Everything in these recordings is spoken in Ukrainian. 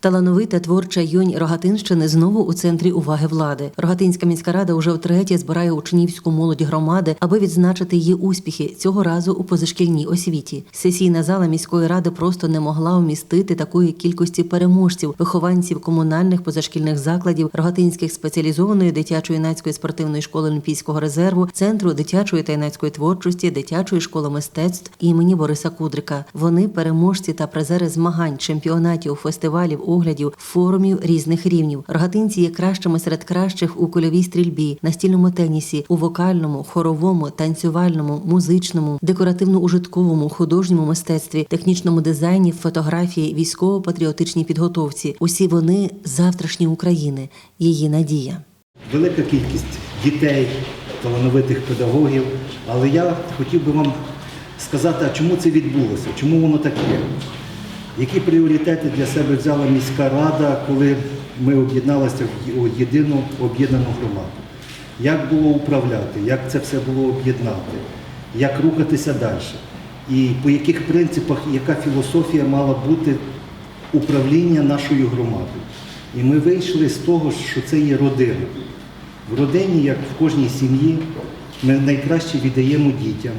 Талановита творча юнь Рогатинщини знову у центрі уваги влади. Рогатинська міська рада уже втретє збирає учнівську молодь громади, аби відзначити її успіхи цього разу у позашкільній освіті. Сесійна зала міської ради просто не могла вмістити такої кількості переможців, вихованців комунальних позашкільних закладів, рогатинських спеціалізованої дитячо-юнацької спортивної школи Олімпійського резерву, центру дитячої та юнацької творчості, дитячої школи мистецтв імені Бориса Кудрика. Вони переможці та призери змагань, чемпіонатів, фестивалів, оглядів, форумів різних рівнів. Рогатинці є кращими серед кращих у кульовій стрільбі, настільному тенісі, у вокальному, хоровому, танцювальному, музичному, декоративно-ужитковому, художньому мистецтві, технічному дизайні, фотографії, військово-патріотичній підготовці. Усі вони завтрашні України, її надія. велика кількість дітей, талановитих педагогів. Але я хотів би вам сказати, а чому це відбулося, чому воно таке? Які пріоритети для себе взяла міська рада, коли ми об'єдналися в єдину об'єднану громаду? Як було управляти, як це все було об'єднати, як рухатися далі? І по яких принципах, яка філософія мала бути управління нашою громадою? І ми вийшли з того, що це є родина. В родині, як в кожній сім'ї, ми найкраще віддаємо дітям.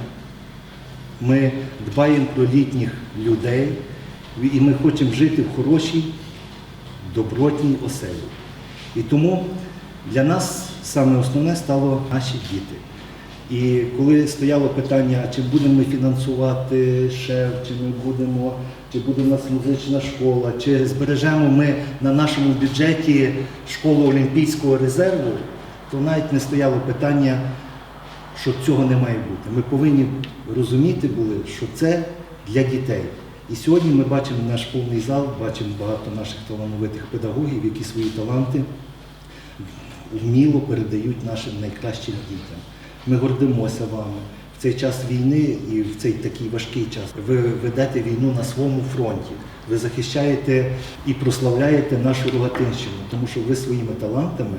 Ми дбаємо про літніх людей і ми хочемо жити в хорошій, добротній оселі. І тому для нас саме основне стало наші діти. І коли стояло питання, чи будемо ми фінансувати ШЕВ, чи ми будемо, чи буде у нас музична школа, чи збережемо ми на нашому бюджеті школу Олімпійського резерву, то навіть не стояло питання, що цього не має бути. Ми повинні розуміти були, що це для дітей. І сьогодні ми бачимо наш повний зал, бачимо багато наших талановитих педагогів, які свої таланти вміло передають нашим найкращим дітям. Ми гордимося вами. В цей час війни і в цей такий важкий час ви ведете війну на своєму фронті. Ви захищаєте і прославляєте нашу Рогатинщину, тому що ви своїми талантами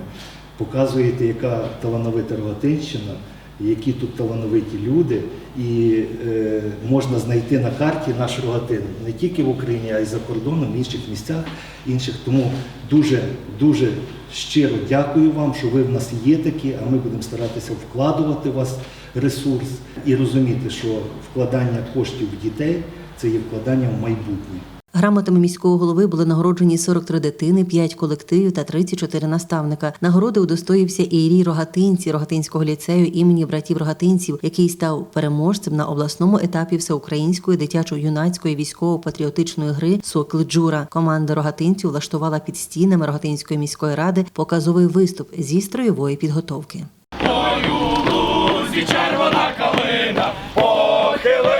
показуєте, яка талановита Рогатинщина, які тут талановиті люди, і е, можна знайти на карті наш Рогатин не тільки в Україні, а й за кордоном, в інших місцях, інших. Тому дуже дуже щиро дякую вам, що ви в нас є такі, а ми будемо старатися вкладувати в вас ресурс і розуміти, що вкладання коштів в дітей це є вкладання в майбутнє. Грамотами міського голови були нагороджені 43 дитини, 5 колективів та 34 наставника. Нагороди удостоївся і Ірій Рогатинці Рогатинського ліцею імені братів Рогатинців, який став переможцем на обласному етапі всеукраїнської дитячо-юнацької військово-патріотичної гри Сокіл Джура. Команда рогатинців влаштувала під стінами Рогатинської міської ради показовий виступ зі строєвої підготовки. лузі червона калина похилилася.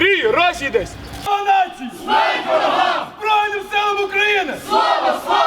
Розійдесь! Слава нації! Слава ворогам! Збройним силам України! Слава, слава!